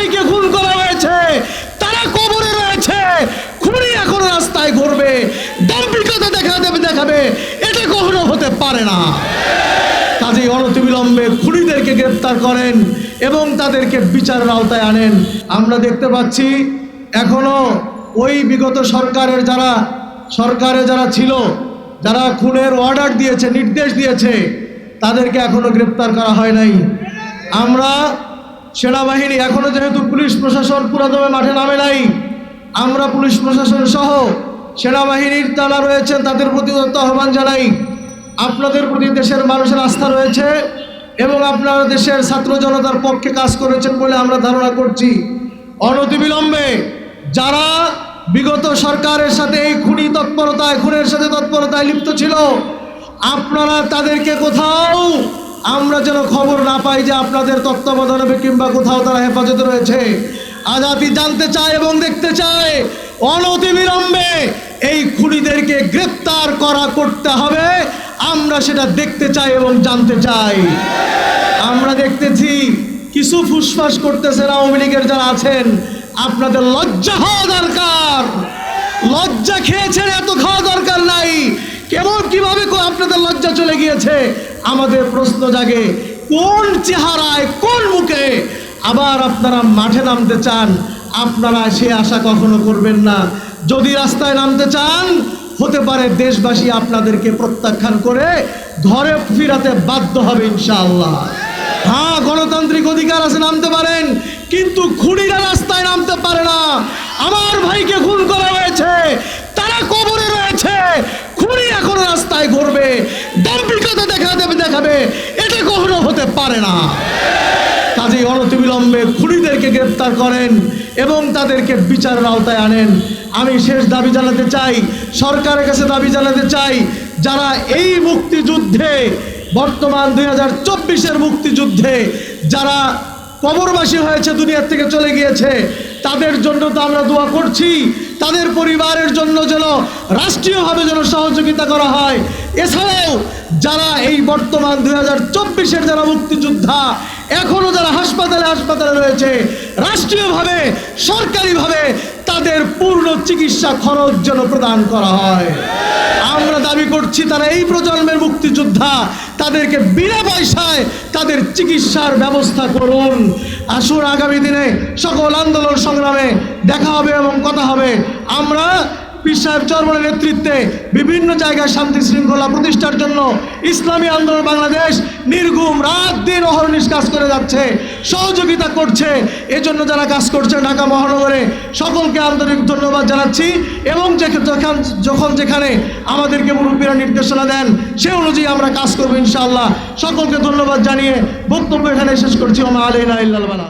ভাইকে খুন করা হয়েছে, তারা কবরে রয়েছে। খুনি এখন রাস্তায় ঘুরবে দাম্পিকতা দেখা দেবে, দেখাবে, এটা কখনো হতে পারে না। কাজেই অনতিবিলম্বে খুনিদেরকে গ্রেপ্তার করেন এবং তাদেরকে বিচারের আওতায় আনেন। আমরা দেখতে পাচ্ছি, এখনও ওই বিগত সরকারের যারা, সরকারে যারা ছিল, যারা খুনের অর্ডার দিয়েছে, নির্দেশ দিয়েছে, তাদেরকে এখনও গ্রেপ্তার করা হয় নাই। আমরা সেনাবাহিনী এখনও যেহেতু পুলিশ প্রশাসন পুরাদমে মাঠে নামে নাই, আমরা পুলিশ প্রশাসন সহ সেনাবাহিনীর তারা রয়েছেন তাদের প্রতি আহ্বান জানাই। আপনাদের প্রতি দেশের মানুষের আস্থা রয়েছে এবং আপনারা দেশের ছাত্র জনতার পক্ষে কাজ করেছেন বলে আমরা ধারণা করছি। অনতিবিলম্বে যারা বিগত সরকারের সাথে এই খুনি তৎপরতায়, খুনের সাথে তৎপরতায় লিপ্ত ছিল, আপনারা তাদেরকে কোথাও আমরা যেন খবর না পাই যে আপনাদের তত্ত্বাবধানে কিংবা কোথাও তারা হেফাজতে রয়েছে। আজাদি জানতে চায় এবং দেখতে চায় অনতিবিলম্বে এই খুনিদেরকে গ্রেপ্তার করা করতে হবে। আমরা সেটা দেখতে চাই এবং জানতে চাই। আমরা দেখতেছি কিছু ফুসফাস করতেছেন আওয়ামী লীগের যারা আছেন। আপনাদের লজ্জা হওয়া দরকার। লজ্জা খেয়েছেন, এত খাওয়া দরকার নাই। কেমন, কীভাবে আপনাদের লজ্জা চলে গিয়েছে? আমাদের প্রশ্ন জাগে, কোন চেহারায়, কোন মুখে? আবার আপনারা মাঠে নামতে চান, আপনারা সে আশা কখনো করবেন না। যদি রাস্তায় নামতে চান, হতে পারে দেশবাসী আপনাদেরকে প্রত্যাখ্যান করে ঘরে ফিরাতে বাধ্য হবে ইনশাআল্লাহ। হ্যাঁ গণতান্ত্রিক অধিকার আছে, নামতে পারেন, কিন্তু খুনিরা রাস্তায় নামতে পারে না। আমার ভাইকে খুন করা হয়েছে, তারা কবরে রয়েছে খুনি এখন রাস্তায় ঘুরবে দাম্পিকতা দেখা দেবে দেখাবে এটা কখনো হতে পারে না কাজেই অনতিবিলম্বে খুনিদেরকে গ্রেপ্তার করেন এবং তাদেরকে বিচারের আওতায় আনেন। আমি শেষ দাবি জানাতে চাই, সরকারের কাছে দাবি জানাতে চাই, যারা এই মুক্তিযুদ্ধে, বর্তমান দুই হাজার চব্বিশের মুক্তিযুদ্ধে যারা কবরবাসী হয়েছে দুনিয়ার থেকে চলে গিয়েছে, তাদের জন্য তো আমরা দোয়া করছি, তাদের পরিবারের জন্য যেন রাষ্ট্রীয়ভাবে যেন সহযোগিতা করা হয়। এছাড়াও যারা এই বর্তমান দুই হাজার চব্বিশের যারা মুক্তিযোদ্ধা এখনও যারা হাসপাতালে হাসপাতালে রয়েছে, রাষ্ট্রীয়ভাবে, সরকারিভাবে তাদের পূর্ণ চিকিৎসা খরচ যেন প্রদান করা হয়। আমরা দাবি করছি, তারা এই প্রজন্মের মুক্তিযোদ্ধা, তাদেরকে বিনা পয়সায় তাদের চিকিৎসার ব্যবস্থা করুন। আসুন আগামী দিনে সকল আন্দোলন সংগ্রামে দেখা হবে এবং কথা হবে। আমরা পীর সাহেব চরমনের নেতৃত্বে বিভিন্ন জায়গায় শান্তি শৃঙ্খলা প্রতিষ্ঠার জন্য ইসলামী আন্দোলন বাংলাদেশ নির্ঘুম রাত দিন অহর্নিশ কাজ করে যাচ্ছে, সহযোগিতা করছে। এজন্য যারা কাজ করছে ঢাকা মহানগরে সকলকে আন্তরিক ধন্যবাদ জানাচ্ছি এবং যখন যখন যেখানে আমাদেরকে মুরব্বীরা নির্দেশনা দেন, সে অনুযায়ী আমরা কাজ করব ইনশাআল্লাহ। সকলকে ধন্যবাদ জানিয়ে বক্তব্য এখানে শেষ করছি। ওমা আলাইনা ইল্লাল বালা।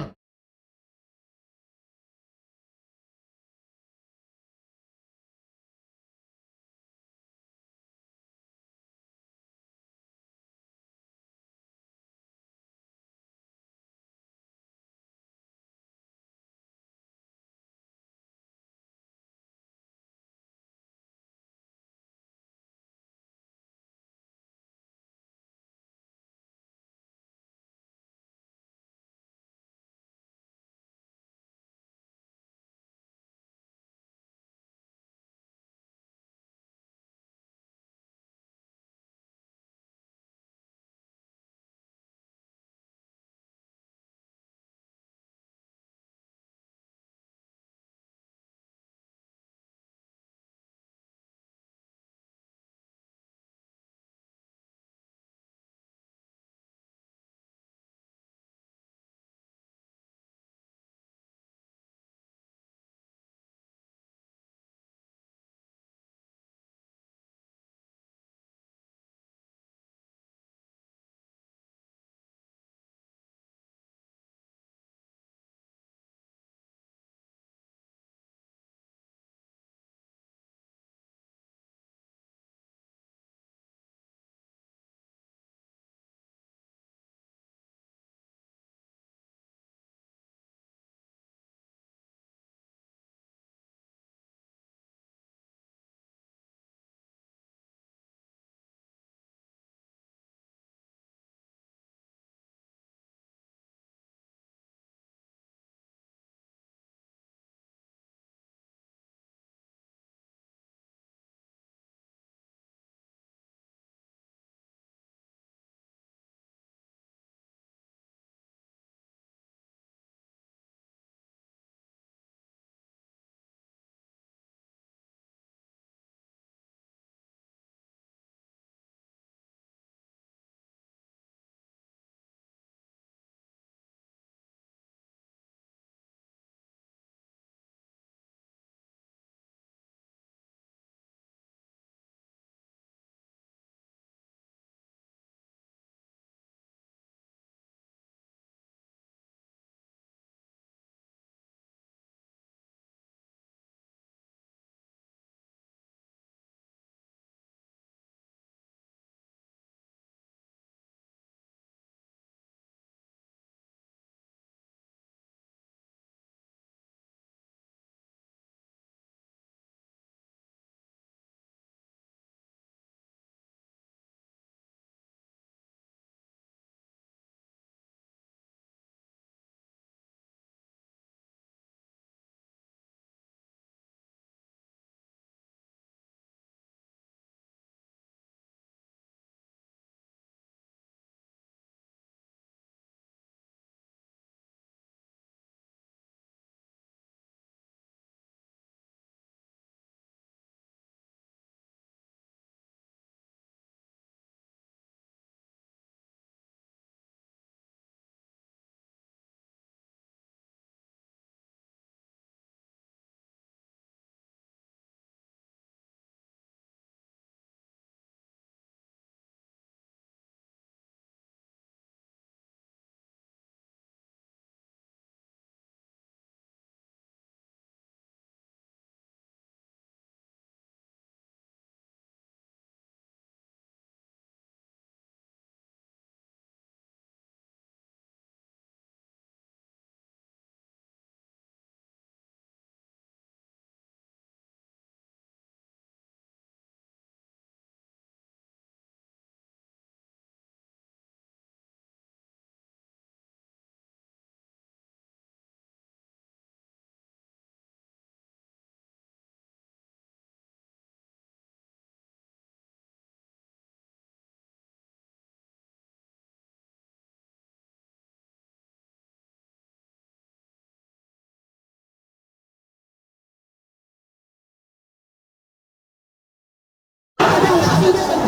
Thank you.